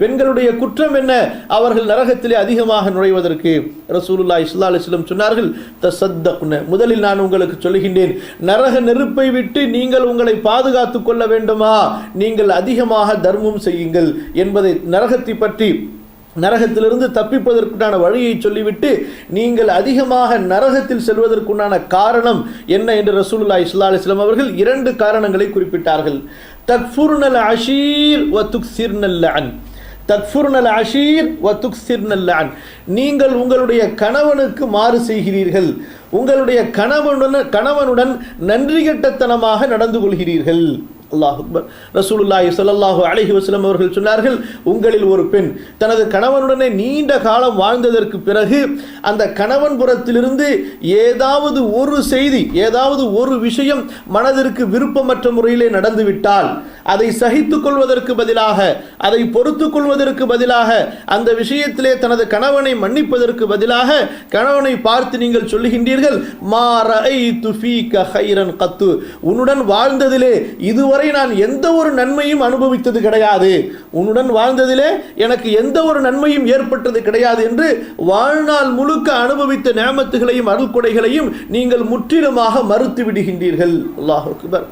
பெண்களுடைய குற்றம் என்ன? அவர்கள் நரகத்திலே அதிகமாக நுழைவதற்கு ரசூலுல்லா இஸ்லா அலிஸ்லம் சொன்னார்கள் தசத்தக்ன. முதலில் நான் உங்களுக்கு சொல்லுகின்றேன் நரக நெருப்பை விட்டு நீங்கள் உங்களை பாதுகாத்துக் கொள்ள வேண்டுமா? நீங்கள் அதிகமாக தர்மம் செய்யுங்கள். என்பதை நரகத்தை பற்றி நரகத்திலிருந்து தப்பிப்பதற்குண்டான வழியை சொல்லிவிட்டு நீங்கள் அதிகமாக நரகத்தில் செல்வதற்குண்டான காரணம் என்ன? என்று ரசூலுல்லா இஸ்லா அலிஸ்லாம் அவர்கள் இரண்டு காரணங்களை குறிப்பிட்டார்கள். தக்ஃபுர்னல் அஷீர் வ துக்ஸிர்னல் அன் தக்ஃபுர்னல் அஷீர் வ துக்ஸிர்னல்லான் நீங்கள் உங்களுடைய கணவனுக்கு மாறு செய்கிறீர்கள். உங்களுடைய கணவனுடன் கணவனுடன் நன்றி கெட்டத்தனமாக நடந்து கொள்கிறீர்கள். அல்லாஹ் அக்பர். ரசூலுல்லாஹி ஸல்லல்லாஹு அலஹி வஸ்லம் அவர்கள் சொன்னார்கள் உங்களில் ஒரு பெண் தனது கணவனுடனே நீண்ட காலம் வாழ்ந்ததற்கு பிறகு அந்த கணவன் புறத்திலிருந்து ஏதாவது ஒரு செய்தி ஏதாவது ஒரு விஷயம் மனதிற்கு விருப்பமற்ற முறையிலே நடந்துவிட்டால் அதை சகித்துக் கொள்வதற்கு பதிலாக அதை பொறுத்துக் கொள்வதற்கு பதிலாக அந்த விஷயத்திலே தனது கணவனை மன்னிப்பதற்கு பதிலாக கணவனை பார்த்து நீங்கள் சொல்லுகின்றீர்கள் மா ரஅய்து ஹைரன் கத்து. உன்னுடன் வாழ்ந்ததிலே இதுவரை நான் எந்த ஒரு நன்மையும் அனுபவித்தது கிடையாது. உன்னுடன் வாழ்ந்ததிலே எனக்கு எந்த ஒரு நன்மையும் ஏற்பட்டது கிடையாது என்று வாழ்நாள் முழுக்க அனுபவித்த நேமத்துகளையும் அருள்கொடைகளையும் நீங்கள் முற்றிலுமாக மறுத்து விடுகின்றீர்கள் அல்லாஹ் அக்பர்.